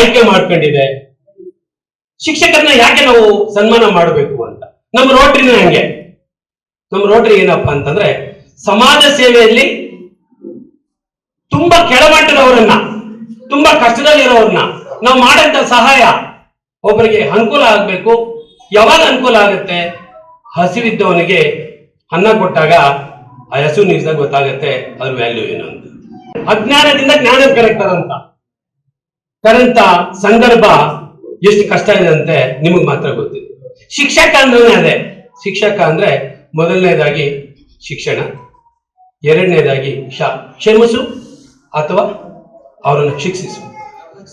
ಆಯ್ಕೆ ಮಾಡ್ಕೊಂಡಿದೆ. ಶಿಕ್ಷಕರನ್ನ ಯಾಕೆ ನಾವು ಸನ್ಮಾನ ಮಾಡಬೇಕು ಅಂತ? ನಮ್ಮ ರೋಟ್ರಿನ ಹಂಗೆ. ನಮ್ಮ ರೋಟ್ರಿ ಏನಪ್ಪಾ ಅಂತಂದ್ರೆ ಸಮಾಜ ಸೇವೆಯಲ್ಲಿ ತುಂಬಾ ಕೆಳಮಟ್ಟದವರನ್ನ, ತುಂಬಾ ಕಷ್ಟದಲ್ಲಿರೋರನ್ನ ನಾವು ಮಾಡಂತ ಸಹಾಯ ಒಬ್ಬರಿಗೆ ಅನುಕೂಲ ಆಗ್ಬೇಕು. ಯಾವಾಗ ಅನುಕೂಲ ಆಗುತ್ತೆ? ಹಸಿವಿದ್ದವನಿಗೆ ಅನ್ನ ಕೊಟ್ಟಾಗ ಆ ಹಸು ನಿಜ ಗೊತ್ತಾಗುತ್ತೆ, ಅದ್ರ ವ್ಯಾಲ್ಯೂ ಏನು ಅಂತ. ಅಜ್ಞಾನದಿಂದ ಜ್ಞಾನ ಕರೆಕ್ತಾರಂತ ಕರಂತ ಸಂದರ್ಭ ಎಷ್ಟು ಕಷ್ಟ ಇದೆ ಅಂತೆ ನಿಮಗೆ ಮಾತ್ರ ಗೊತ್ತಿದೆ. ಶಿಕ್ಷಕ ಅಂದ್ರೆ ಅದೇ. ಶಿಕ್ಷಕ ಅಂದ್ರೆ ಮೊದಲನೇದಾಗಿ ಶಿಕ್ಷಣ, ಎರಡನೇದಾಗಿ ಶ ಕ್ಷಮಿಸು ಅಥವಾ ಅವರನ್ನು ಶಿಕ್ಷಿಸು.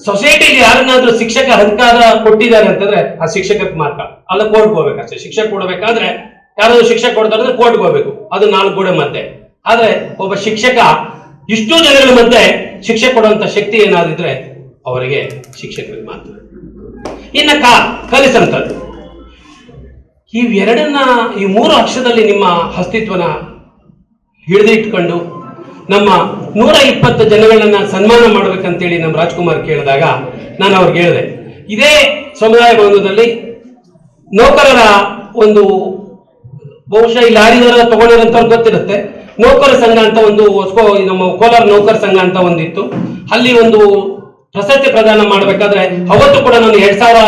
ಸೊಸೈಟಿಲಿ ಯಾರನ್ನಾದ್ರೂ ಶಿಕ್ಷಕ ಅಧಿಕಾರ ಕೊಟ್ಟಿದ್ದಾರೆ ಅಂತಂದ್ರೆ ಆ ಶಿಕ್ಷಕಕ್ಕೆ ಮಾತ್ರ. ಅಲ್ಲ ಕೋರ್ಟ್ ಹೋಗ್ಬೇಕಷ್ಟೇ. ಶಿಕ್ಷಕ ಕೊಡ್ಬೇಕಾದ್ರೆ ಯಾರಾದ್ರೂ ಶಿಕ್ಷಕ ಕೊಡ್ತಾರೆ ಅಂದ್ರೆ ಕೋರ್ಟ್ ಹೋಗ್ಬೇಕು. ಅದು ನಾಲ್ಕು ಕೂಡ ಮತ್ತೆ. ಆದ್ರೆ ಒಬ್ಬ ಶಿಕ್ಷಕ ಇಷ್ಟು ಜನಗಳ ಮತ್ತೆ ಶಿಕ್ಷೆ ಕೊಡುವಂತ ಶಕ್ತಿ ಏನಾದಿದ್ರೆ ಅವರಿಗೆ ಶಿಕ್ಷಕರಿಗೆ ಮಾತ್ರ. ಇನ್ನ ಕ ಕಲಿಸಂತದ್ದು ಇವೆರಡನ್ನ ಈ ಮೂರು ಅಕ್ಷರದಲ್ಲಿ ನಿಮ್ಮ ಅಸ್ತಿತ್ವನ ಹಿಡಿದಿಟ್ಕೊಂಡು ನಮ್ಮ ನೂರ ಇಪ್ಪತ್ತು ಜನಗಳನ್ನ ಸನ್ಮಾನ ಮಾಡ್ಬೇಕಂತೇಳಿ ನಮ್ಮ ರಾಜ್ಕುಮಾರ್ ಕೇಳಿದಾಗ ನಾನು ಅವ್ರಿಗೆ ಹೇಳಿದೆ. ಇದೇ ಸಮುದಾಯ ಭವನದಲ್ಲಿ ನೌಕರರ ಒಂದು ಬಹುಶಃ ಈ ಲಾರಿದವರ ತಗೊಂಡಿರೋಂಥವ್ರು ಗೊತ್ತಿರುತ್ತೆ. ನೌಕರ ಸಂಘ ಅಂತ ಒಂದು ನಮ್ಮ ಕೋಲಾರ ನೌಕರ ಸಂಘ ಅಂತ ಒಂದಿತ್ತು. ಅಲ್ಲಿ ಒಂದು ಪ್ರಶಸ್ತಿ ಪ್ರದಾನ ಮಾಡಬೇಕಾದ್ರೆ ಅವತ್ತು ಕೂಡ ನಾನು ಎರಡ್ ಸಾವಿರ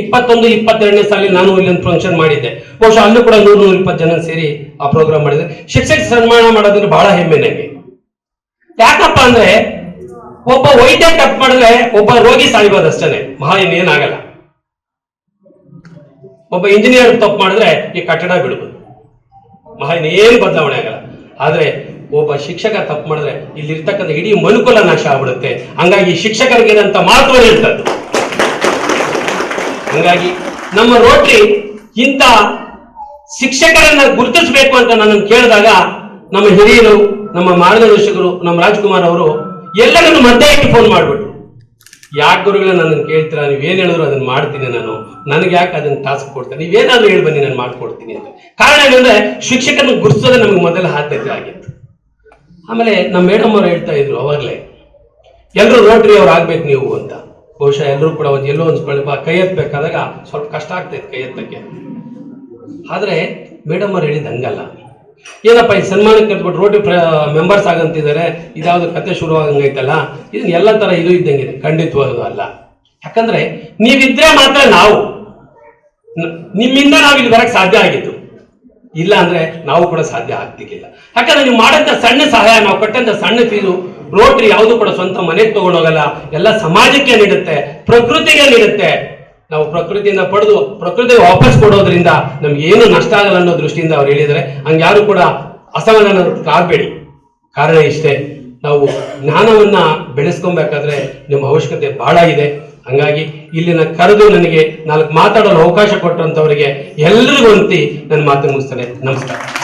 ಇಪ್ಪತ್ತೊಂದು, ಇಪ್ಪತ್ತೆರಡನೇ ಸಾಲಿ ನಾನು ಇಲ್ಲಿ ಒಂದು ಫಂಕ್ಷನ್ ಮಾಡಿದ್ದೆ. ಬಹುಶಃ ಅಲ್ಲೂ ಕೂಡ ನೂರು, ನೂರ ಇಪ್ಪತ್ತು ಜನ ಸೇರಿ ಆ ಪ್ರೋಗ್ರಾಮ್ ಮಾಡಿದೆ ಶಿಕ್ಷಕ ಸನ್ಮಾನ ಮಾಡೋದ್ರೆ ಬಹಳ ಹೆಮ್ಮೆ ನನಗೆ ಯಾಕಪ್ಪ ಅಂದ್ರೆ ಒಬ್ಬ ವೈದ್ಯ ತಪ್ಪು ಮಾಡಿದ್ರೆ ಒಬ್ಬ ರೋಗಿ ಸಾಯ್ಬೋದಷ್ಟೇ ಮಹಾ ಇನ್ನೇನಾಗಲ್ಲ ಒಬ್ಬ ಇಂಜಿನಿಯರ್ ತಪ್ಪು ಮಾಡಿದ್ರೆ ಈ ಕಟ್ಟಡ ಬಿಡಬಹುದು ಮಹಾ ಇನ್ನೇನು ಬದಲಾವಣೆ ಆಗಲ್ಲ. ಆದ್ರೆ ಒಬ್ಬ ಶಿಕ್ಷಕ ತಪ್ಪು ಮಾಡಿದ್ರೆ ಇಲ್ಲಿರ್ತಕ್ಕಂಥ ಇಡೀ ಮನುಕುಲ ನಾಶ ಆಗ್ಬಿಡುತ್ತೆ. ಹಂಗಾಗಿ ಶಿಕ್ಷಕರಿಗೆ ಏನಂತ ಮಹತ್ವ ಇರ್ತದ್ದು ಹಂಗಾಗಿ ನಮ್ಮ ರೋಟ್ರಿ ಇಂಥ ಶಿಕ್ಷಕರನ್ನ ಗುರುತಿಸಬೇಕು ಅಂತ ನನ್ನನ್ನು ಕೇಳಿದಾಗ ನಮ್ಮ ಹಿರಿಯರು, ನಮ್ಮ ಮಾರ್ಗದರ್ಶಕರು, ನಮ್ಮ ರಾಜ್ಕುಮಾರ್ ಅವರು ಎಲ್ಲರನ್ನು ಇಟ್ಟು ಫೋನ್ ಮಾಡ್ಬಿಟ್ರು. ಯಾಕೆ ಗುರುಗಳ ನನ್ನನ್ನು ಕೇಳ್ತೀರಾ? ನೀವೇನು ಹೇಳಿದ್ರು ಅದನ್ನ ಮಾಡ್ತೀನಿ ನಾನು. ನನಗೆ ಯಾಕೆ ಅದನ್ನ ಟಾಸ್ಕ್ ಕೊಡ್ತೀನಿ ನೀವೇನಾದ್ರೂ ಹೇಳಿ ಬನ್ನಿ, ನಾನು ಮಾಡ್ಕೊಡ್ತೀನಿ ಅಂತ. ಕಾರಣ ಏನಂದ್ರೆ ಶಿಕ್ಷಕರನ್ನು ಗುರುತಿಸೋದೇ ನಮ್ಗೆ ಮೊದಲ ಆದ್ಯತೆ ಆಗಿತ್ತು ಆಮೇಲೆ ನಮ್ಮ ಮೇಡಮ್ ಅವರು ಹೇಳ್ತಾ ಇದ್ರು ಅವಾಗಲೇ ಎಲ್ಲರೂ ರೋಟ್ರಿ ಅವ್ರು ಆಗ್ಬೇಕು ನೀವು ಅಂತ. ಬಹುಶಃ ಎಲ್ಲರೂ ಕೂಡ ಒಂದು ಎಲ್ಲೋ ಒಂದು ಕೈ ಎತ್ತಬೇಕಾದಾಗ ಸ್ವಲ್ಪ ಕಷ್ಟ ಆಗ್ತೈತೆ ಕೈ ಎತ್ತಕ್ಕೆ. ಆದ್ರೆ ಮೇಡಮ್ ಅವ್ರು ಹೇಳಿದ ಹಂಗಲ್ಲ. ಏನಪ್ಪ, ಈ ಸನ್ಮಾನಕ್ಕೆ ಕರೆದ್ಬಿಟ್ಟು ರೋಟಿ ಮೆಂಬರ್ಸ್ ಆಗಂತಿದ್ದಾರೆ ಇದ್ಯಾವುದು ಕತೆ ಶುರುವಾಗಂಗೈತಲ್ಲ ಇದನ್ನ ಎಲ್ಲ ತರ ಇದು ಇದ್ದಂಗಿದೆ. ಖಂಡಿತವಾಗೂ ಅಲ್ಲ. ಯಾಕಂದ್ರೆ ನೀವಿದ್ರೆ ಮಾತ್ರ ನಾವು. ನಿಮ್ಮಿಂದ ನಾವು ಇಲ್ಲಿ ಬರಕ್ ಸಾಧ್ಯ ಆಗಿತ್ತು ಇಲ್ಲ ಅಂದ್ರೆ ನಾವು ಕೂಡ ಸಾಧ್ಯ ಆಗ್ತಿರ್ಲಿಲ್ಲ. ಯಾಕಂದ್ರೆ ನೀವು ಮಾಡಂತ ಸಣ್ಣ ಸಹಾಯ, ನಾವು ಕೊಟ್ಟಂತ ಸಣ್ಣ ಫೀಸು, ರೋಟ್ರಿ ಯಾವುದು ಕೂಡ ಸ್ವಂತ ಮನೆಗೆ ತಗೊಂಡೋಗಲ್ಲ. ಎಲ್ಲ ಸಮಾಜಕ್ಕೆ ನೀಡುತ್ತೆ, ಪ್ರಕೃತಿಗೆ ನೀಡುತ್ತೆ. ನಾವು ಪ್ರಕೃತಿಯಿಂದ ಪಡೆದು, ಪ್ರಕೃತಿಗೆ ವಾಪಸ್ ಕೊಡೋದ್ರಿಂದ ನಮ್ಗೆ ಏನು ನಷ್ಟ ಆಗಲ್ಲ ಅನ್ನೋ ದೃಷ್ಟಿಯಿಂದ ಅವ್ರು ಹೇಳಿದರೆ ಹಂಗೆ ಯಾರು ಕೂಡ ಅಸಮಾಧಾನ ಆಗಬೇಡಿ. ಕಾರಣ ಇಷ್ಟೇ, ನಾವು ಜ್ಞಾನವನ್ನ ಬೆಳೆಸ್ಕೊಬೇಕಾದ್ರೆ ನಿಮ್ಮ ಅವಶ್ಯಕತೆ ಬಹಳ ಇದೆ. ಹಂಗಾಗಿ ಇಲ್ಲಿನ ಕರೆದು ನನಗೆ ನಾಲ್ಕು ಮಾತಾಡಲು ಅವಕಾಶ ಕೊಟ್ಟಂತವರಿಗೆ ಎಲ್ಲರಿಗೂ ಅಂತಿ ನನ್ನ ಮಾತು ಮುಗಿಸ್ತೇನೆ. ನಮಸ್ಕಾರ.